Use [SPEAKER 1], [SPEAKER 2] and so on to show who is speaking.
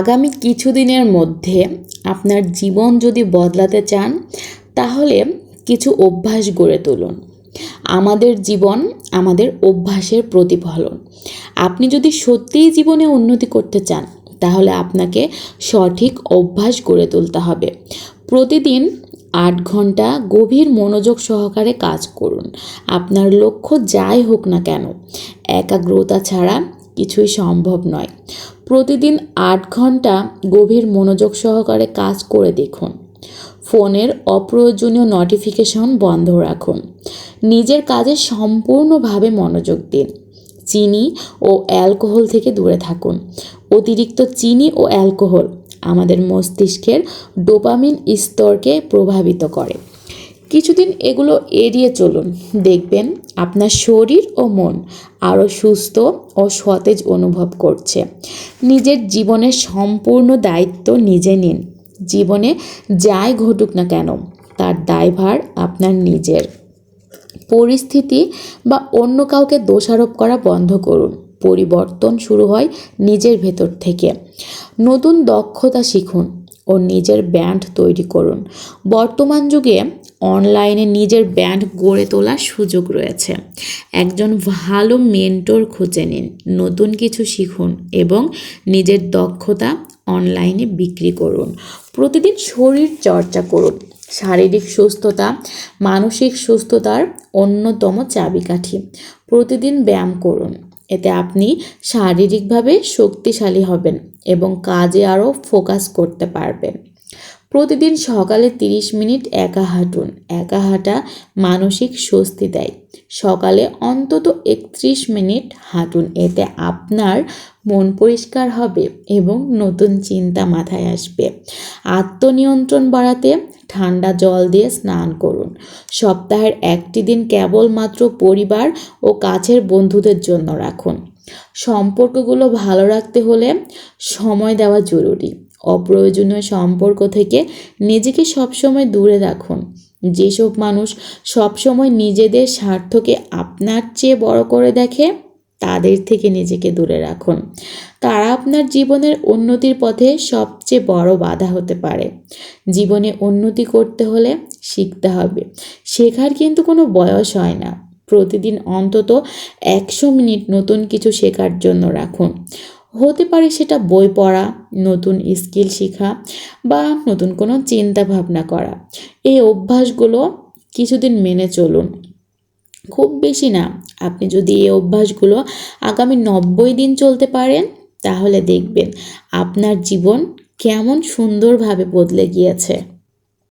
[SPEAKER 1] আগামী কিছুদিনের মধ্যে আপনার জীবন যদি বদলাতে চান, তাহলে কিছু অভ্যাস গড়ে তুলুন। আমাদের জীবন আমাদের অভ্যাসের প্রতিফলন। আপনি যদি সত্যিই জীবনে উন্নতি করতে চান, তাহলে আপনাকে সঠিক অভ্যাস গড়ে তুলতে হবে। প্রতিদিন আট ঘণ্টা গভীর মনোযোগ সহকারে কাজ করুন। আপনার লক্ষ্য যাই হোক না কেন, একাগ্রতা ছাড়া কিছুই সম্ভব নয়। প্রতিদিন আট ঘণ্টা গভীর মনোযোগ সহকারে কাজ করে দেখুন। ফোনের অপ্রয়োজনীয় নোটিফিকেশন বন্ধ রাখুন। নিজের কাজে সম্পূর্ণভাবে মনোযোগ দিন। চিনি ও অ্যালকোহল থেকে দূরে থাকুন। অতিরিক্ত চিনি ও অ্যালকোহল আমাদের মস্তিষ্কের ডোপামিন স্তরকে প্রভাবিত করে। কিছুদিন এগুলো এড়িয়ে চলুন। দেখবেন আপনার শরীর ও মন আরও সুস্থ ও সতেজ অনুভব করছে। নিজের জীবনের সম্পূর্ণ দায়িত্ব নিজে নিন। জীবনে যাই ঘটুক না কেন, তার দায়ভার আপনার নিজের। পরিস্থিতি বা অন্য কাউকে দোষারোপ করা বন্ধ করুন। পরিবর্তন শুরু হয় নিজের ভেতর থেকে। নতুন দক্ষতা শিখুন। ও নিজের ব্যান্ড তৈরি করুন। বর্তমান যুগে অনলাইনে নিজের ব্যান্ড গড়ে তোলার সুযোগ রয়েছে। একজন ভালো মেন্টর খুঁজে নিন, নতুন কিছু শিখুন এবং নিজের দক্ষতা অনলাইনে বিক্রি করুন। প্রতিদিন শরীর চর্চা করুন। শারীরিক সুস্থতা, মানসিক সুস্থতার অন্যতম চাবিকাঠি। প্রতিদিন ব্যায়াম করুন। এতে আপনি শারীরিকভাবে শক্তিশালী হবেন এবং কাজে আরও ফোকাস করতে পারবেন। প্রতিদিন সকালে তিরিশ মিনিট একা হাঁটুন। একা হাঁটা মানসিক স্বস্তি দেয়। সকালে অন্তত একত্রিশ মিনিট হাঁটুন। এতে আপনার মন পরিষ্কার হবে এবং নতুন চিন্তা মাথায় আসবে। আত্মনিয়ন্ত্রণ বাড়াতে ঠান্ডা জল দিয়ে স্নান করুন। সপ্তাহের একটি দিন কেবলমাত্র পরিবার ও কাছের বন্ধুদের জন্য রাখুন। সম্পর্কগুলো ভালো রাখতে হলে সময় দেওয়া জরুরি। অপ্রয়োজনীয় সম্পর্ক থেকে নিজেকে সবসময় দূরে রাখুন। যেসব মানুষ সবসময় নিজেদের স্বার্থকে আপনার চেয়ে বড় করে দেখে, তাদের থেকে নিজেকে দূরে রাখুন। তারা আপনার জীবনের উন্নতির পথে সবচেয়ে বড় বাধা হতে পারে। জীবনে উন্নতি করতে হলে শিখতে হবে। শেখার কিন্তু কোনো বয়স হয় না। প্রতিদিন অন্তত একশো মিনিট নতুন কিছু শেখার জন্য রাখুন। হতে পারে সেটা বই পড়া, নতুন স্কিল শেখা বা নতুন কোনো চিন্তা ভাবনা করা। এই অভ্যাসগুলো কিছুদিন মেনে চলুন। খুব বেশি না, আপনি যদি এই অভ্যাসগুলো আগামী নব্বই দিন চলতে পারেন, তাহলে দেখবেন আপনার জীবন কেমন সুন্দরভাবে বদলে গিয়েছে।